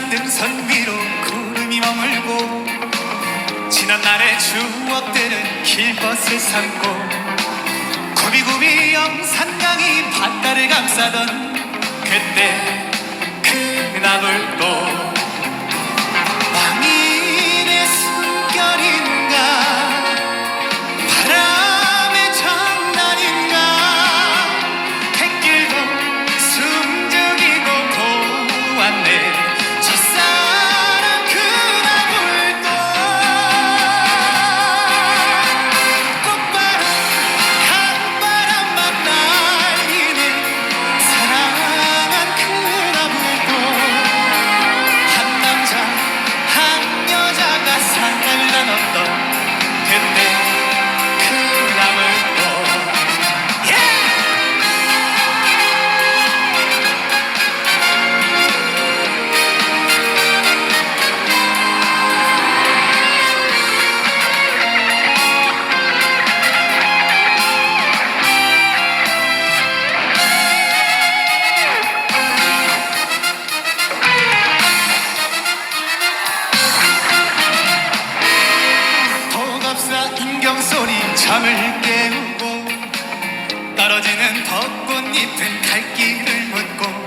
만등선 위로 구름이 머물고 지난 날의 추억들은 길벗을 삼고 구비구비 영산강이 바다를 감싸던 그때 잠을 깨우고 떨어지는 벚꽃잎은 갈 길을 묻고